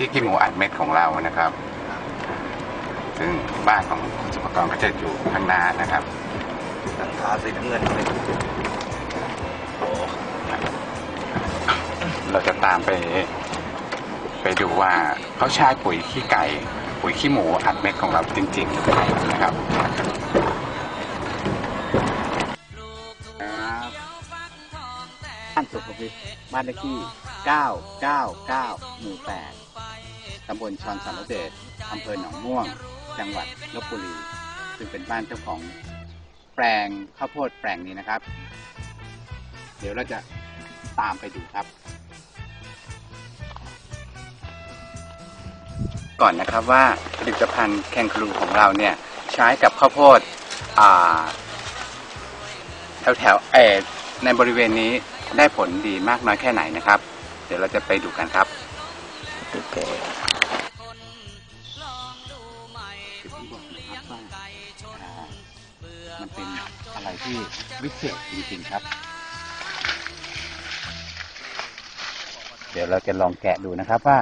ที่ใช้ปุ๋ยที่ขี้หมูอัดเม็ดของเรานะครับ ซึ่งบ้านของคุณสุภกรก็จะอยู่ข้างหน้านะครับหลังคาสีน้ำเงินเลยโอ้เราจะตามไป ไปดูว่าเขาใช้ปุ๋ยขี้ไก่ ปุ๋ยขี้หมูอัดเม็ดของเราจริงๆนะครับบ้านสุขวิทบ้านเลขที่ 999 หมู่ 8 ตำบลชอนสารเดชอำเภอหนองม่วง จังหวัดลบบุรี ซึ่งเป็นบ้านเจ้าของแปลงข้าวโพดแปลงนี้นะครับ เดี๋ยวเราจะตามไปดูครับ ก่อนนะครับว่าผลิตภัณฑ์แคนครูของเราเนี่ยใช้กับข้าวโพดแถวแถวเออในบริเวณนี้ได้ผลดีมากน้อยแค่ไหนนะครับ เดี๋ยวเราจะไปดูกันครับ ที่วิเศษจริงๆครับ เดี๋ยวเราจะลองแกะดูนะครับว่า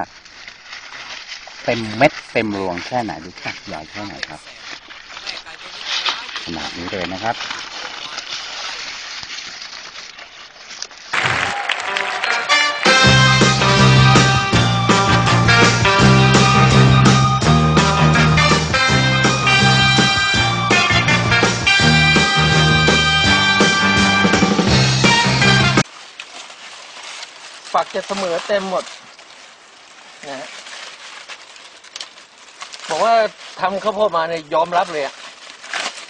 เต็มเม็ดเต็มรวงแค่ไหนดูสักใหญ่แค่ไหนครับ ขนาดนี้เลยนะครับ จะเสมอเต็มหมดนะฮะบอกว่าทำข้าวโพดมาเนี่ยยอมรับเลยอะ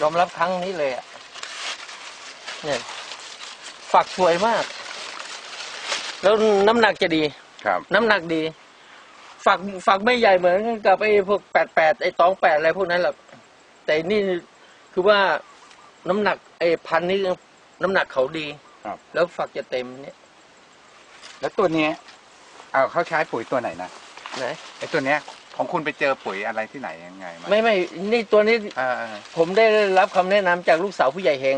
ยอมรับครั้งนี้เลยอะเนี่ยฝักสวยมาก แล้วน้ำหนักจะดี ครับ น้ำหนักดี ฝักฝักไม่ใหญ่เหมือนกับไอ้พวกแปดแปดไอ้ตองแปดอะไรพวกนั้นหรอกแต่นี่คือว่าน้ำหนักไอ้พันธุ์นี้น้ำหนักเขาดี ครับ แล้วฝักจะเต็มเนี่ย แล้วตัวเนี้ยเอาเขาใช้ปุ๋ยตัวไหนนะไหนไอ้ตัวเนี้ยของคุณไปเจอปุ๋ยอะไรที่ไหนยังไงมาไม่ไม่นี่ตัวนี้อ่าผมได้รับคำแนะนำจากลูกสาวผู้ใหญ่เฮง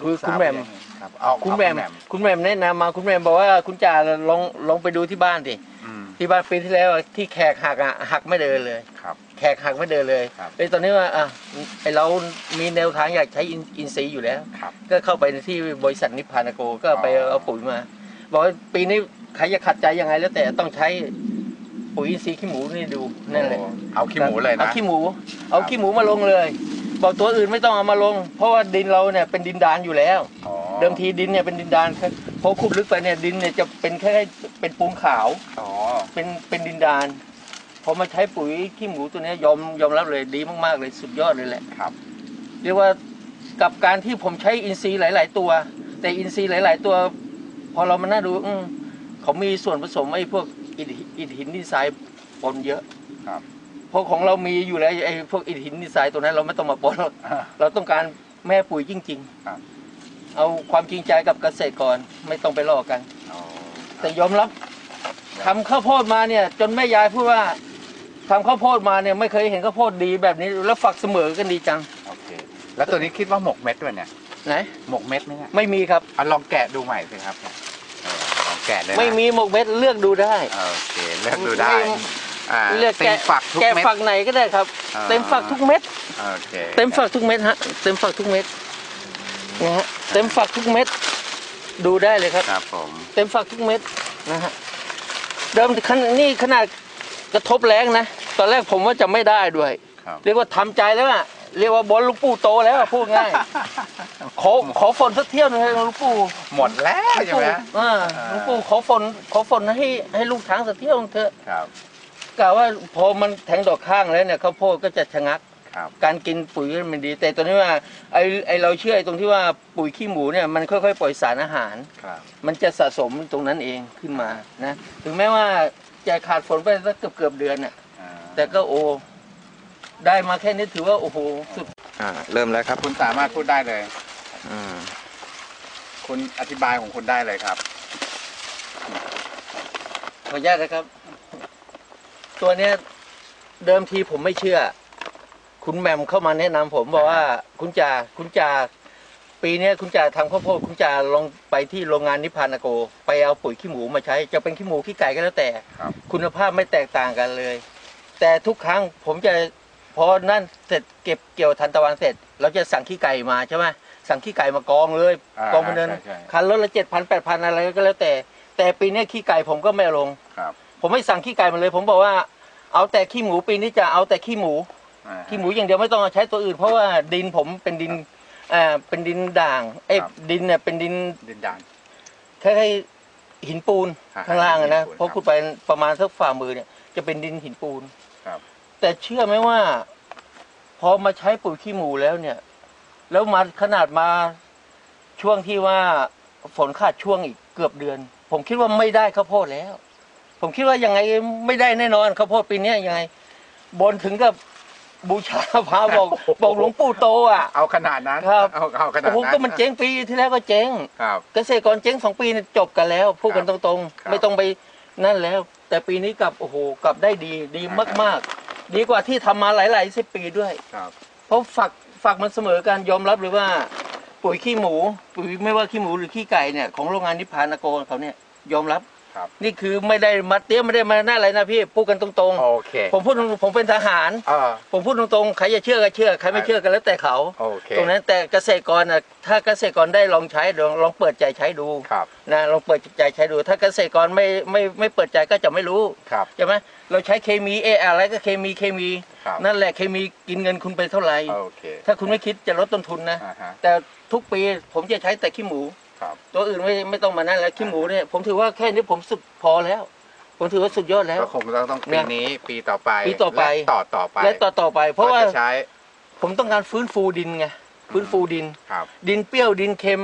คือคุณแหม่มครับเอาคุณแหม่มเอาคุณแหม่มแนะนำมาคุณแหม่มบอกว่าคุณจ่าลองลองไปดูที่บ้านดิอืมที่บ้านปีที่แล้วอะที่แขกหักอะหักไม่เดินเลย ครับ แขกหักไม่เดินเลยครับเลยตอนนี้ว่าอะไอเรามีแนวทางอยากใช้อินอินซีย์อยู่แล้ว ครับ ก็เข้าไปที่บริษัทนิพพานโกก็ไปอ๋อเอาปุ๋ยมา บอกว่าปีนี้ ใครจะขัดใจยังไงแล้วแต่ต้องใช้ปุ๋ยอินทรีย์ขี้หมูนี่ดูนั่นแหละโอ้เอาขี้หมูเลยเอานะขี้หมู เอาขี้หมูมาลงเลย บอกตัวอื่นไม่ต้องเอามาลง เพราะว่าดินเราเนี่ยเป็นดินดานอยู่แล้วอ๋อเดิมทีดินเนี่ยเป็นดินดานพอขุดลึกไปเนี่ยดินเนี่ยจะเป็นแค่เป็นปูนขาวอ๋อเป็นเป็นดินดานพอมาใช้ปุ๋ยขี้หมูตัวเนี้ยยอมยอมรับเลยดีมากๆเลยสุดยอดเลยแหละครับ เรียกว่ากับการที่ผมใช้อินทรีย์หลาย ๆ ตัว แต่อินทรีย์หลาย ๆ ตัว พอเรามาน่าดูอืม เขามีส่วนผสมไอ้พวกอิฐอิฐหินดินทรายปนเยอะครับเพราะของเรามีอยู่แล้วไอ้พวกอิฐหินดินทรายตัวนั้น เราไม่ต้องมาปนหรอกอ่าเราต้องการแม่ปุ๋ยจริงครับๆเอาความจริงใจกับเกษตรกรไม่ต้องไปลอกกัน อ๋อแต่ยอมรับทำข้าวโพดมาเนี่ย จนแม่ยายพูดว่าทำข้าวโพดมาเนี่ยไม่เคยเห็นข้าวโพดดีแบบนี้แล้วฝักเสมอกันดีจังโอเค แล้วตัวนี้คิดว่าหมกเม็ดด้วยเนี่ย ไหนหมกเม็ดไหมเนี่ยไม่มีครับเอาลองแกะดูใหม่สิครับเออลอง แกะเลยนะไม่มีหมกเม็ดเลือกดูได้ โอเคเลือกดูได้ไม่ อ่าเลือกเต็แกะมฝักทุกแกะเม็ด ฝักไหนก็ได้ครับ อ่า เต็มฝักทุกเม็ด โอเคเต็มฝักทุกเม็ดฮะ เต็มฝักทุกเม็ดนะฮะเต็มฝักทุกเม็ด ดูได้เลยครับ ครับผมเต็มฝักทุกเม็ดนะฮะเดิมขนาดนี่ขนาดกระทบแรงนะ ตอนแรกผมว่าจะไม่ได้ด้วย ครับเรียกว่าทำใจแล้วอะ เรียกว่าบอลลูกปู่โตแล้วอะพูดง่ายขอขอฝนสักเที่ยวหนึงให้หลูกปู่หมดแล้วใช่ไหมอ่าหลูกปู่ขอฝนขอฝนให้ให้ลูกช้างสักเที่ยวหนึ่งเถอะครับ กล่าวว่าพอมันแทงดอกข้างแล้วเนี่ยข้าวโพดก็จะชะงัก ครับ การกินปุ๋ยมันดี แต่ตอนนี้ว่าไอไอเราเชื่อไอ้ตรงที่ว่าปุ๋ยขี้หมูเนี่ยมันค่อยๆ ปล่อยสารอาหาร ครับ มันจะสะสมตรงนั้นเองขึ้นมานะ ถึงแม้ว่าจะขาดฝนไปสักเกือบเกือบๆเดือนน่ะ อ่าแต่ก็โอ้ ได้มาแค่นี้ถือว่าโอ้โหสุดอ่าเริ่มแล้วครับคุณสามารถพูดได้เลยอืมคุณอธิบายของคุณได้เลยครับ ขออนุญาตนะครับ ตัวเนี้ยเดิมทีผมไม่เชื่อ คุณแหม่มเข้ามาแนะนำผมบอกว่าคุณจ่าคุณจ่าปีเนี้ยคุณจ่าทำข้าวโพดคุณจ่าลองไปที่โรงงานนิพพานาโก ไปเอาปุ๋ยขี้หมูมาใช้ จะเป็นขี้หมูขี้ไก่ก็แล้วแต่ ครับ คุณภาพไม่แตกต่างกันเลย แต่ทุกครั้งผมจะ พอนั่นเสร็จเก็บเกี่ยวทันตะวันเสร็จ เราจะสั่งขี้ไก่มาใช่ไหมสั่งขี้ไก่มากองเลยากองมาเดินใช่ใช่ คันรถละเจ็ดพันแปดพันอะไรก็แล้วแต่ แต่ปีเนี้ยขี้ไก่ผมก็ไม่เอาลง ครับผมไม่สั่งขี้ไก่มาเลย ผมบอกว่าเอาแต่ขี้หมูปีนี้จะเอาแต่ขี้หมู อ่า ขี้หมูอย่างเดียวไม่ต้องเอาใช้ตัวอื่น เพราะว่าดินผมเป็นดินอ่าเป็นดินด่างเอ้ยครับ ดินเนี่ยเป็นดินดินด่าง คล้ายๆหินปูนอ่าข้างล่างอะนะหินปูนเพราะครับคุณไปประมาณสักฝ่ามือเนี่ยจะเป็นดินหินปูนครับ แต่เชื่อไหมว่า พอมาใช้ปุ๋ยขี้หมูแล้วเนี่ย แล้วมาขนาดมาช่วงที่ว่าฝนขาดช่วงอีกเกือบเดือน ผมคิดว่าไม่ได้ข้าวโพดแล้ว ผมคิดว่ายังไงไม่ได้แน่นอนข้าวโพดปีเนี้ยยังไง บนถึงกับบูชาพระบอกบอกหลวงปู่โตอะเอาขนาดนั้นครับเอาเอาขนาดโอ้โหนั้นก็มันเจ๊งปีที่แล้วก็เจ๊งครับเกษตรกรเจ๊งสองปีเนี่ยจบกันแล้วพูดกันตรงครับๆไม่ต้องไปนั่นแล้ว แต่ปีนี้กลับโอ้โหกลับได้ดีดีมากๆ ดีกว่าที่ทำมาหลายๆสิบปีด้วย ครับ เพราะฝักฝักมันเสมอกันยอมรับเลยว่า ปุ๋ยขี้หมู ปุ๋ยไม่ว่าขี้หมูหรือขี้ไก่เนี่ยของโรงงานนิพพานโกเขาเนี่ยยอมรับ ครับนี่คือไม่ได้มาเตี้ยมไม่ได้มาหน้าอะไรนะพี่พูดกันตรงโอเคๆ ผมพูดตรงผมเป็นทหารเออผมพูดตรงๆ ใครจะเชื่อก็เชื่อ ใครไม่เชื่อก็แล้วแต่เขา โอเค ตรงนั้นแต่เกษตรกรน่ะถ้าเกษตรกรได้ลองใช้ลองลองเปิดใจใช้ดูครับ นะลองเปิดใจใช้ดู ถ้าเกษตรกรไม่ไม่ไม่เปิดใจก็จะไม่รู้ครับ ใช่ไหมเราใช้เคมีเอออะไรก็เคมีเคมี ครับ นั่นแหละเคมีกินเงินคุณไปเท่าไหร่โอเค ถ้าคุณไม่คิดจะลดต้นทุนนะ อ่าฮะ แต่ทุกปีผมจะใช้แต่ขี้หมู ครับ ตัวอื่นไม่ไม่ต้องมานั่นแล้วขี้หมูเนี่ยผมถือว่าแค่นี้ผมสุดพอแล้ว ผมถือว่าสุดยอดแล้ว ก็คงต้องต้องเนี่ปียนี้ปีต่อไปปีต่อไป และต่อต่อไปและต่อต่อไป เพราะว่าก็จะใช้ผมต้องการฟื้นฟูดินไงฟื้นฟูดิน ครับ ดินเปรี้ยวดินเค็ม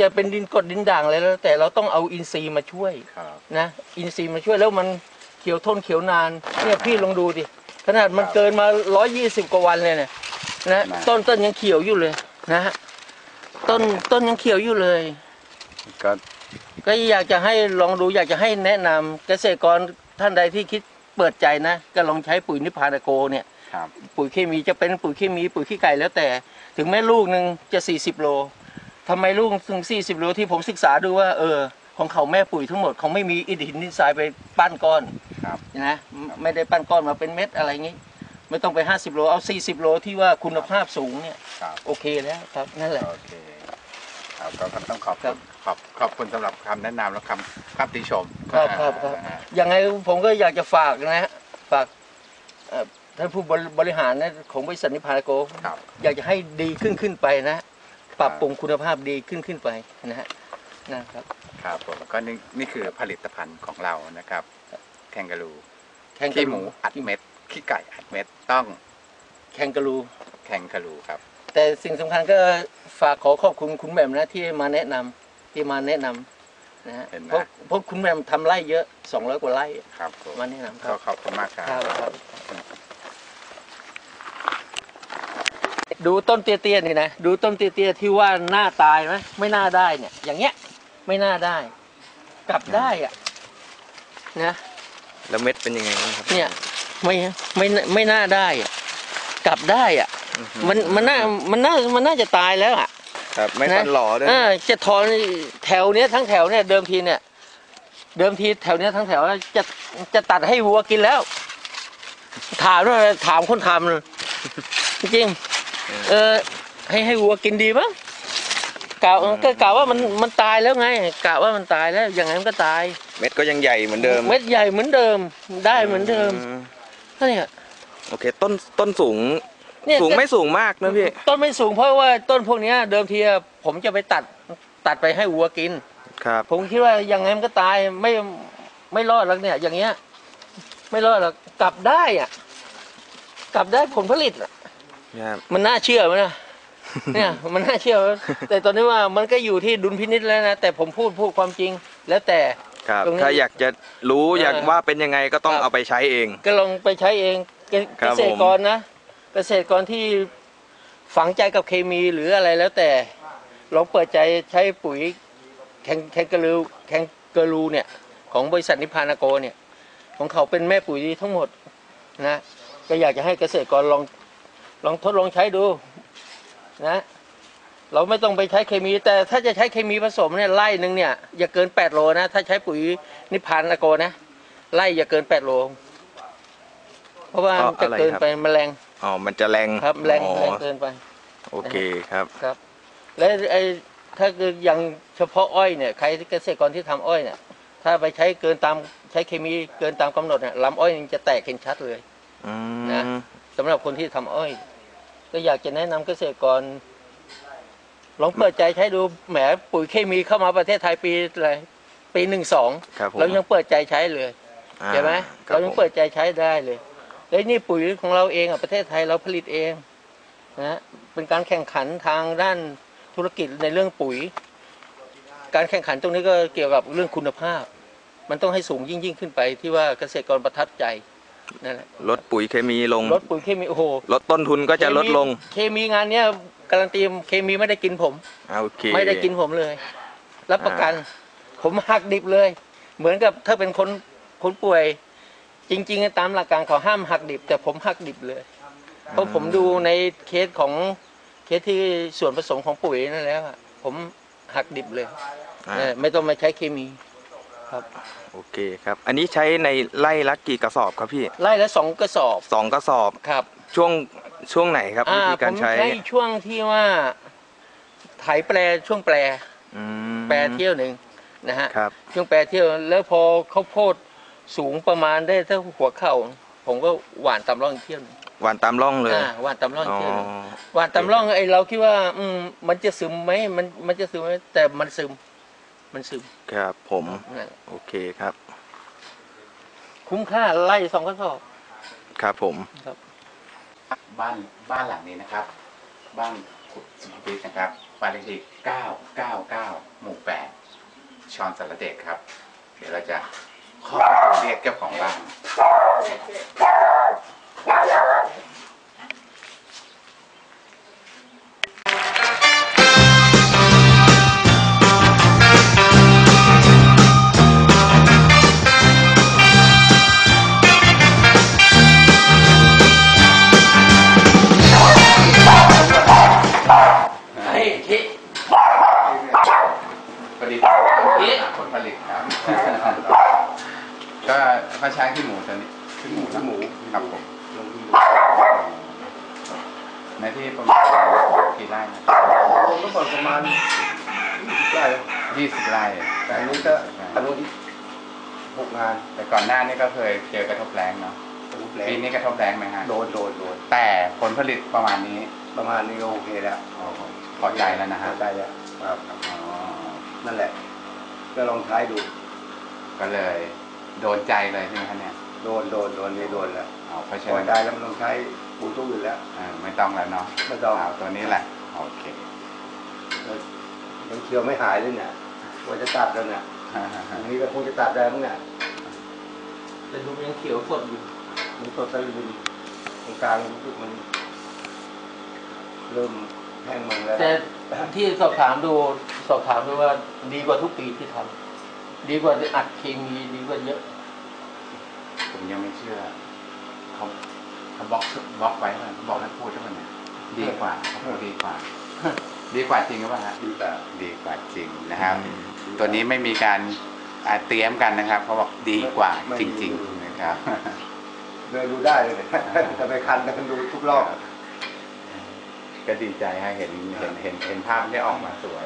จะเป็นดินกรดดินด่างอะไรแล้ว แต่เราต้องเอาอินทรีย์มาช่วยครับ นะอินทรีย์มาช่วยแล้วมันเขียวทนเขียวนานเนี่ยพี่ลองดูดิขนาดมันครับเกินมา 120 กว่าวันเลยเนี่ยนะนะ ต้นต้นยังเขียวอยู่เลยนะฮะ ต้นต้นยังเขียวอยู่เลย ก็ก็อยากจะให้ลองดูอยากจะให้แนะนำเกษตรกรท่านใดที่คิดเปิดใจนะ ก็ลองใช้ปุ๋ยนิพพานโกเนี่ย ครับปุ๋ยเคมีจะเป็นปุ๋ยเคมีปุ๋ยขี้ไก่แล้วแต่ ถึงแม้ลูกหนึ่งจะ 40 โลทำไมลูกถึง 40 โลที่ผมศึกษาดูว่า เออ ของเขาแม่ปุ๋ยทั้งหมดเขาไม่มีอิฐหินดินทรายไปปั้นก้อนครับ นะไม่ไม่ได้ปั้นก้อนมาเป็นเม็ดอะไรงี้ ไม่ต้องไป 50 โลเอา 40 โลที่ว่าคุณภาพสูงเนี่ยครับ โอเคแล้วครับนั่นแหละ โอเค ครับก็ก็ต้องขอบครัคุณบขอบขอบคุณสำหรับคำแนะนำและคำคำติชมครับครับครับ อ่ายังไงผมก็อยากจะฝากนะฮะฝากเอ่อท่านผู้บริบริหารนะของบริษัทนิพพานโก ครับ อยากจะให้ดีขึ้นขึ้นไปนะ ปรับปรุงคุณภาพดีขึ้นขึ้นไปนะฮะนะครับ ครับผมก็นี่นี่คือผลิตภัณฑ์ของเรานะครับแคนการูแข่งกะขี้ลูหมูอัดเม็ดขี้ไก่อัดเม็ดต้องแข่งกะลูแคนการูครับ แต่สิ่งสำคัญก็ฝากขอขอบคุณคุณแหม่มนะที่มาแนะนำที่มาแนะนำนะฮะเห็นไหม เพราะเพราะคุณแหม่มทำไร่เยอะ 200 กว่าไร่ครับผมมาแนะนำคก็รับขอบคุณมากครับครับครับ ดูต้นเตี้ยๆนี่นะดูต้นเตี้ยๆที่ว่าหน้าตายไหมไม่น่าได้เนี่ย อย่างเงี้ยไม่น่าได้ กลับได้อะนะ แล้วเม็ดเป็นยังไงบ้างครับเนี่ยไม่ไม่ไม่น่าได้อะกลับได้อะ มันมันน่ามันน่ามันน่าจะตายแล้วอะครับไม่นะฟันหล่อด้วยเออจะถอนแถวเนี้ยทั้งแถวเนี่ยเดิมทีเนี่ย เดิมทีแถวเนี้ยทั้งแถวจะจะตัดให้วัวกินแล้ว ถามว่าถามคนทำเลยจริงๆเออให้ให้วัวกินดีมั้งกะก็กะว่ามันมันตายแล้วไงกะว่ามันตายแล้วยังไงมันก็ตาย เม็ดก็ยังใหญ่เหมือนเดิม เม็ดใหญ่เหมือนเดิมได้เหมือนเดิมอืก็เนี่ยโอเคต้นต้นสูง เนี่ยสูงไม่สูงมากนะพี่ ต้นไม่สูงเพราะว่าต้นพวกเนี้ยเดิมทีอะผมจะไปตัดตัดไปให้วัวกิน ครับ ผมคิดว่ายังไงมันก็ตายไม่ไม่รอดหรอกเนี่ย อย่างเงี้ย ไม่รอดหรอกกลับได้อะ กลับได้ผลผลิตอะครับ มันน่าเชื่อไหมนะ เนี่ยมันน่าเชื่อไหมแต่ตอนนี้ว่ามันก็อยู่ที่ดุลพินิจแล้วนะแต่ผมพูดพูดความจริง แล้วแต่ ครับ ตรงนี้ถ้าอยากจะรู้เออออยากว่าเป็นยังไงก็ต้องครับ เอาไปใช้เอง ก็ลองไปใช้เองเกครัเกบผมษตรกรนะ เกษตรกรที่ฝังใจกับเคมีหรืออะไรแล้วแต่ลองเปิดใจใช้ปุ๋ยแคนแคนกะลูแคนกะลูเนี่ยของบริษัทนิพพานโกเนี่ยของเขาเป็นแม่ปุ๋ยทั้งหมดนะก็อยากจะให้เกษตรกรลองลองทดลองใช้ดูนะเราไม่ต้องไปใช้เคมี แต่ถ้าจะใช้เคมีผสมเนี่ยไล่หนึ่งเนี่ยอย่าเกิน8โลนะถ้าใช้ปุ๋ยนิพพานอโกนะไล่อย่าเกิน8โลเพราะว่ามันจะเกินไปแมลง อ๋อ มันจะแรงครับแรงอ๋อแรงเกินไป โอเคครับ ครับ และไอ้ถ้าเกิดอย่างเฉพาะอ้อยเนี่ยใครที่เกษตรกรที่ทำอ้อยเนี่ย ถ้าไปใช้เกินตามใช้เคมีเกินตามกำหนดเนี่ยลำอ้อยมันจะแตกเห็นชัดเลย อืนะ ม สำหรับคนที่ทำอ้อย ก็อยากจะแนะนำเกษตรกร ลองเปิดใจใช้ดูแหมปุ๋ยเคมีเข้ามาประเทศไทยปีอะไรปีหนึ่งสองครับผม เรายังเปิดใจใช้เลยอ่าใช่ไหมคบเรายังผมเปิดใจใช้ได้เลย แล้วนี่ปุ๋ยของเราเองอะประเทศไทยเราผลิตเองนะเป็นการแข่งขันทางด้านธุรกิจในเรื่องปุ๋ย การแข่งขันตรงนี้ก็เกี่ยวกับเรื่องคุณภาพ มันต้องให้สูงยิ่งยิ่งขึ้นไปที่ว่าเกษตรกรประทับใจนั่นแหละลดปุ๋ยเคมีลงลดปุ๋ยเคมีโอ้โหลดต้นทุนก็จะลดลง เคมีงานเนี้ยการันตีเคมีไม่ได้กินผมอ่าโอเคไม่ได้กินผมเลย รับประกัน ผมหักดิบเลย เหมือนกับถ้าเป็นคนคนป่วย จริงๆตามหลักการเขาห้ามหักดิบ แต่ผมหักดิบเลย เพราะผมดูในเคสของเคสที่ส่วนผสมของปุ๋ยนั่นแล้วอะผมหักดิบเลยอ่า เออไม่ต้องมาใช้เคมีครับ โอเคครับ อันนี้ใช้ในไร่ละกี่กระสอบครับพี่ไล่ละสองกระสอบสองกระสอบครับช่วงช่วงไหนครับวิอ่าธีผการมใช้ใช้ช่วงที่ว่าไถแปลช่วงแปลอืมแปลเที่ยวหนึ่งนะฮะ ครับ ช่วงแปรเที่ยวแล้วพอข้าวโพด สูงประมาณได้ถ้าหัวเข่า ผมก็หวานตำร่องอีกเที่ยวหนึงหวานตามร่องเลย อ่าหวานตำร่องอีอ๋กอเที่ยวหนึงหวานตำร่องไอ้เราคิดว่า อืมมันจะซึมไหมมันมันจะซึมไหมแต่มันซึม มันซึมครับ ผมนั่นแหละโอเคครับ คุ้มค่าไล่สองกระสอบครับผม ครับ บ้านบ้านหลังนี้นะครับ บ้านขุดสุขวิทนะครับบ้านเลขที่999 หมู่ 8 ชอนสารเดชครับ เดี๋ยวเราจะ เขอเรียกเจ้าของบ้าน ยี่สิบไร่แต่อันนี้ก็อันนู้นที่หกงานแต่ก่อนหน้านี้ก็เคยเจอกระทบแรงเนาะรูปแรปีงนี้กระทบแรงไหมฮะโดนโดนโดนแต่ผลผลิตประมาณนี้ประมาณนี้ก็โอเคแล้วโอ้โหพอใจแล้วนะฮะได้แล้วครับอ๋อนั่นแหละ ก็ลองใช้ดู ก็เลย โดนใจเลยใช่ไหมคะเนี่ยโดนโดนโดนนี่โดนแล้วอ๋อเพราะพฉะอนั้นใจแล้วมันต้องใช้ปุ๋ยตู้อื่นแล้วเออไม่ต้องแล้วเนาะไม่ต้องเอาตัวนี้แหละโอเคยังเคี้ยวไม่หายเลยเนี่ย ว่าจะตัดแล้วเนี่ยอันนี้ก็คงจะตัดได้มั้งเนี่ยแต่ดูยังเขียวสดอยู่มันสดสลิมตรงกลางรู้สึกมัน เริ่มแห้งมันแล้วแต่ที่สอบถามดูสอบถามดูว่าดีกว่าทุกปีที่ทำดีกว่าอัดเคมีดีกว่าเยอะ ผมยังไม่เชื่อเขาเขาบล็อกบล็อกไว้เลยเขาบอกให้พูดทุกคนเนี่ยดีกว่าเขาพูดดีกว่า ดีกว่าจริงหรือเปล่าฮะดีแต่ดีกว่าจริงนะครับ ตัวนี้ไม่มีการอ่าเตรียมกันนะครับเขาบอกดีกว่าจริง ๆ นะครับเดินดูได้เลยเนี่ยแต่ไปคันกันดูทุกรอบก็ดีใจฮะเห็นเห็นเห็นเห็นภาพที่ออกมาสวย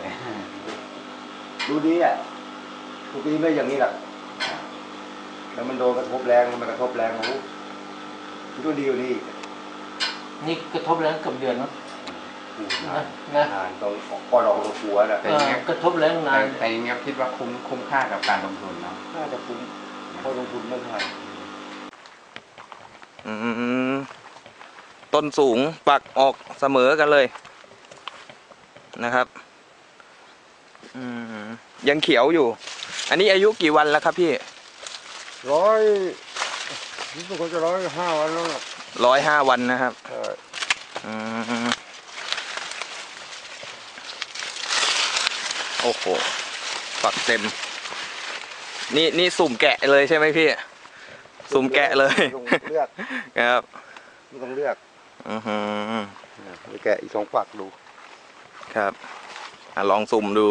ดูดีอะทุกปีไม่อย่างนี้หรอกแล้วมันโดนกระทบแรงมันกระทบแรงโอ้โหมันก็ดีกว่านี้อีกนี่กระทบแรงเกับเดือนเนอะ นานนะ นานตรงก่อนออกตัวหัวน่ะแต่เออกระทบแรงนาแต่นแต่ยังไงคิดว่าคุ้มคุ้มค่ากับการลงทุนเนาะน่าจะคุ้มเพราะลงทุนไม่เท่าไหร่อืมต้นสูงปักออกเสมอกันเลยนะครับอืมยังเขียวอยู่ อันนี้อายุกี่วันแล้วครับพี่ร้อยรู้สึกว่าจะร้อยห้าวันแล้วน่ะร้อยห้าวันนะครับ เอออืม โอ้โหปักเต็ม นี่นี่สุ่มแกะเลยใช่ไหมพี่ สุ่มแกะเลยต้องเลือกครับไม่ต้องเลือกอือหือไปแกะอีกสองฝักดู ครับอะลองสุ่มดู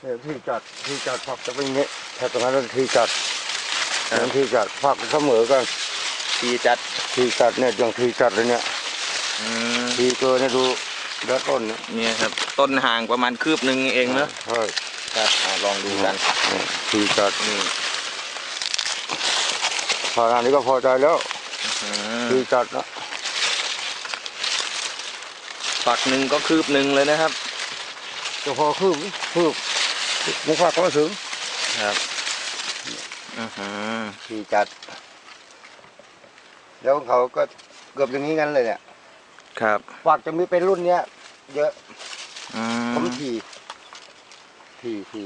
เนี่ยที่จัดที่จัดผักจะเป็นอย่างงี้ถ้าตรงนั้นเป็นที่จัดนั้นที่จัดผักเสมอกัน ทีจัดที่จัดเนี่ยอย่างที่จัดเลยเนี่ย อืมที่เกินเนี่ยดูด้านต้นเนี่ยเนี่ยครับ ต้นห่างประมาณคืบหนึ่งเองเนอะใช่ครับอะลองดูกันเนี่ยที่จัดนี่ขนาดนี้ก็พอใจแล้วอืมที่จัดนะฝักหนึ่งก็คืบหนึ่งเลยนะครับจะพอคืบคืบมุกผักก็ถึงครับอือหือที่จัด แล้วเขาก็เกือบอย่างนี้กันเลยเนี่ย ครับฝักจะมีเป็นรุ่นเนี้ยเยอะอืผมมทีทีที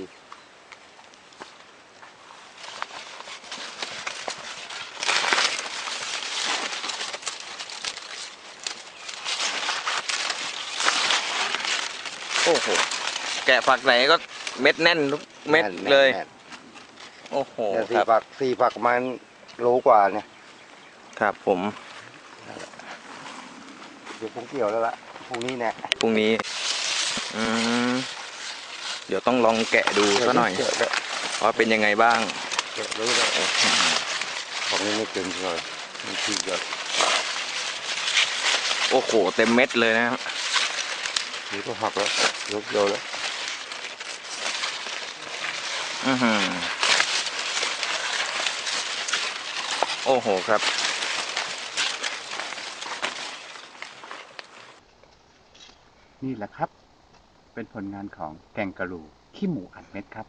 โอ้โหแกะฝักไหนก็เม็ดแน่นทุกเม็ดแน่นเลย แน่นโอ้โหเนี่ยคสี่รับฝักสี่ฝักประมาณโลกว่าเนี่ยครับผม เดี๋ยวผมเกี่ยวแล้วล่ะพรุ่งนี้แน่พรุ่งนี้อืมเดี๋ยวต้องลองแกะดูซะหน่อย เกี่ยวเดี๋ยวว่าเป็นยังไงบ้าง เกี่ยวรู้เลยของนี้ไม่เต็มเลยมันทีเยอะโอ้โห เต็มเม็ดเลยนะครับทีก็หักแล้วยกเดียวแล้วอือหือโอ้โหครับ นี่แหละครับ เป็นผลงานของแกงกะลูขี้หมูอัดเม็ดครับ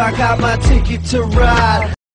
I got my ticket to ride.